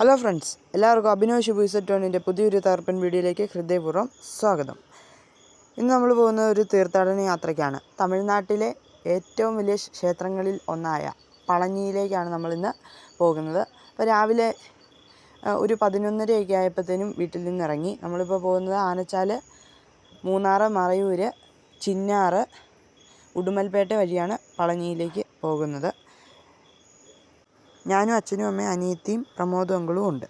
Hello friends എല്ലാവർക്കും അഭിനവ് ഷിബു സെറ്റോണിന്റെ പുതിയൊരു തകർപ്പൻ വീഡിയോയിലേക്ക് ഹൃദയപൂർവം സ്വാഗതം. ഇന്ന് നമ്മൾ പോകുന്ന ഒരു തീർത്ഥാടന യാത്രയ്ക്കാണ്. തമിഴ്നാട്ടിലെ ഏറ്റവും വലിയ ക്ഷേത്രങ്ങളിൽ ഒന്നായ പളനിയിലേക്കാണ് നമ്മളിന്ന് പോകുന്നത്. അപ്പോൾ രാവിലെ ഒരു പതിനൊന്നരയൊക്കെ ആയപ്പോഴത്തേനും വീട്ടിൽ നിന്ന് ഇറങ്ങി. നമ്മളിപ്പോൾ പോകുന്നത് ആനച്ചാൽ മൂന്നാറ് മറയൂർ ചിന്നാറ് ഉടുമൽപേട്ട വഴിയാണ് പളനിയിലേക്ക് പോകുന്നത്. ഞാനും അച്ഛനും അമ്മയും അനിയത്തിയും പ്രമോദ് അങ്കിളും ഉണ്ട്.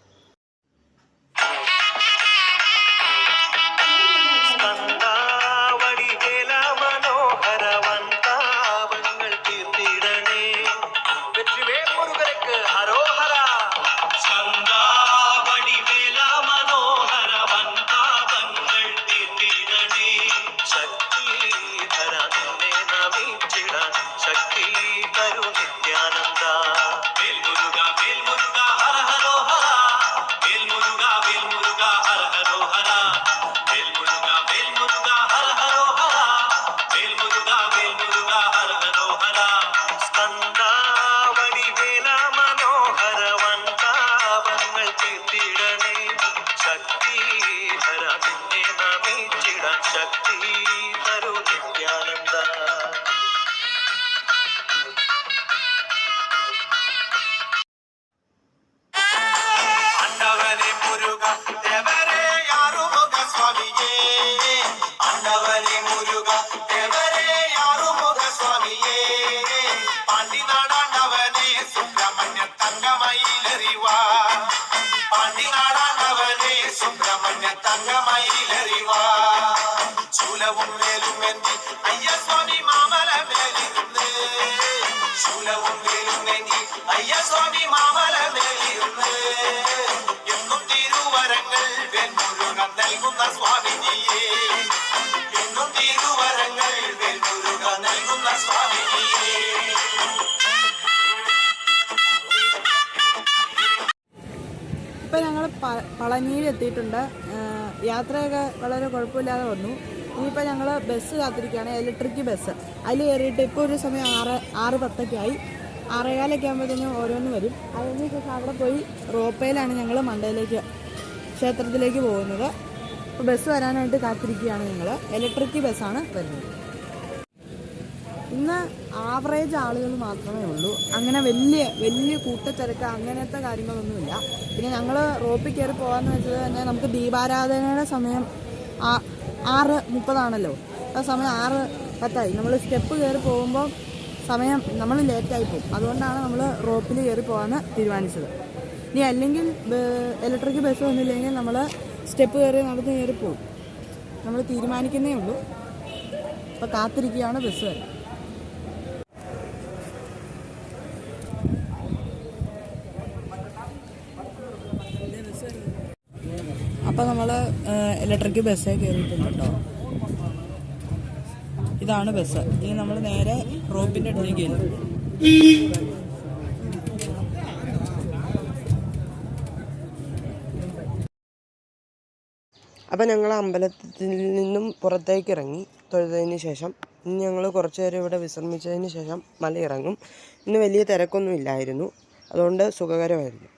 സുബ്രഹ്മണ്യ തങ്ങമയിലെറിവാ ശൂലവും മേലും എന്തി അയ്യസ്വാമി മാമല മേലിരുന്ന് ശൂലവും മേലും എന്തി അയ്യസ്വാമി മാമല മേലിരുന്ന് എന്നും തിരുവരങ്ങൾ വെൺമുഴുകം നൽകുന്ന സ്വാമി പളനിയിൽ എത്തിയിട്ടുണ്ട് യാത്രയൊക്കെ വളരെ കുഴപ്പമില്ലാതെ വന്നു. ഇനിയിപ്പോൾ ഞങ്ങൾ ബസ് കാത്തിരിക്കുകയാണ്. Electric bus. അതിൽ കയറിയിട്ട് ഇപ്പോൾ ഒരു സമയം ആറ് ആറ് പത്തൊക്കെ ആയി. ആറേകാലൊക്കെ ആകുമ്പോഴത്തേനും ഓരോന്ന് വരും. അതിന് ശേഷം അവിടെ പോയി റോപ്പയിലാണ് ഞങ്ങൾ മണ്ടയിലേക്ക് ക്ഷേത്രത്തിലേക്ക് പോകുന്നത്. അപ്പോൾ ബസ് വരാനായിട്ട് കാത്തിരിക്കുകയാണ് ഞങ്ങൾ ഇലക്ട്രിക് ബസ്സാണ് വരുന്നത്. ഇന്ന് ആവറേജ് ആളുകൾ മാത്രമേ ഉള്ളൂ. അങ്ങനെ വലിയ വലിയ കൂട്ടത്തിരക്ക് അങ്ങനത്തെ കാര്യങ്ങളൊന്നുമില്ല. പിന്നെ ഞങ്ങൾ റോപ്പിൽ കയറി പോകാമെന്ന് വെച്ചത് തന്നെ നമുക്ക് ദീപാരാധനയുടെ സമയം ആറ് മുപ്പതാണല്ലോ. ആ സമയം ആറ് പത്തായി. നമ്മൾ സ്റ്റെപ്പ് കയറി പോകുമ്പോൾ സമയം നമ്മൾ ലേറ്റായി പോകും. അതുകൊണ്ടാണ് നമ്മൾ റോപ്പിൽ കയറി പോകാമെന്ന് തീരുമാനിച്ചത്. ഇനി അല്ലെങ്കിൽ ഇലക്ട്രിക് ബസ് വന്നില്ലെങ്കിൽ നമ്മൾ സ്റ്റെപ്പ് കയറി നടന്ന് കയറി പോകും. നമ്മൾ തീരുമാനിക്കുന്നേ ഉള്ളൂ. അപ്പോൾ കാത്തിരിക്കുകയാണ് ബസ് വരെ. അപ്പോൾ നമ്മൾ ഇലക്ട്രിക് ബസ്സേ കയറിയിട്ടുണ്ട് കേട്ടോ ഇതാണ് ബസ് ഇനി നമ്മൾ നേരെ റോപ്പിന്റെ അടുത്തേക്ക് ചെല്ലും അപ്പോൾ ഞങ്ങൾ അമ്പലത്തിൽ നിന്നും പുറത്തേക്ക് ഇറങ്ങി തൊഴുതതിന് ശേഷം ഇനി ഞങ്ങൾ കുറച്ച് നേരം ഇവിടെ വിശ്രമിച്ചതിന് ശേഷം മല ഇറങ്ങും. ഇന്ന് വലിയ തിരക്കൊന്നും ഇല്ലായിരുന്നു. അതുകൊണ്ട് സുഖകരമായിരുന്നു.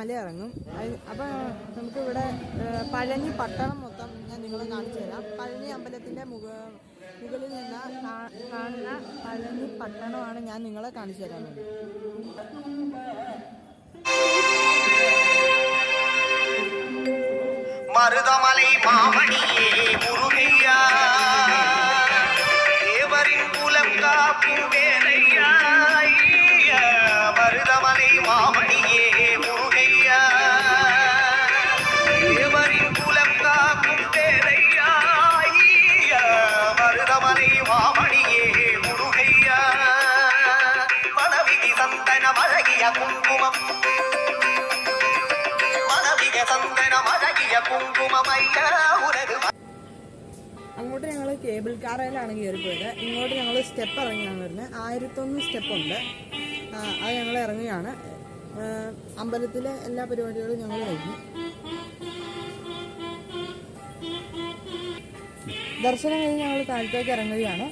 മല ഇറങ്ങും അപ്പം നമുക്കിവിടെ ഏഹ്, പഴനി പട്ടണം മൊത്തം ഞാൻ നിങ്ങളെ കാണിച്ചു തരാം പഴനി അമ്പലത്തിൻ്റെ മുഖ മുകളിൽ നിന്ന് കാ- കാണുന്ന പഴനി പട്ടണമാണ് ഞാൻ നിങ്ങളെ കാണിച്ചു തരാൻ വേണ്ടി மருதமலை மாமணியே முருகையா தேவரின் குலம் காக்கும் வேலையா സന്തനമഴകിയ കുങ്കുമം. മണവിക സന്തനമഴകിയ കുങ്കുമമയ്യാവുന്നത് അങ്ങോട്ട് ഞങ്ങൾ കേബിൾ കാറയിലാണ് കയറിപ്പോയത്. ഇങ്ങോട്ട് ഞങ്ങൾ സ്റ്റെപ്പ് ഇറങ്ങിയാണ് വരുന്നത്. ആയിരത്തൊന്ന് സ്റ്റെപ്പുണ്ട്. അത് ഞങ്ങൾ ഇറങ്ങിയാണ് അമ്പലത്തിലെ എല്ലാ പരിപാടികളും ഞങ്ങൾ കഴിഞ്ഞു. ദർശനം കഴിഞ്ഞ് ഞങ്ങൾ താഴത്തേക്ക് ഇറങ്ങുകയാണ്.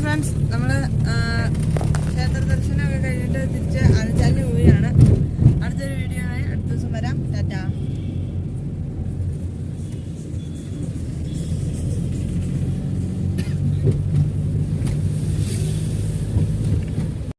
ഫ്രണ്ട്സ് നമ്മൾ ക്ഷേത്ര ദർശനമൊക്കെ കഴിഞ്ഞിട്ട് തിരിച്ച് അണച്ചാലിന് പോവുകയാണ് അടുത്തൊരു വീഡിയോ ആയി അടുത്ത ദിവസം വരാം ടാറ്റാ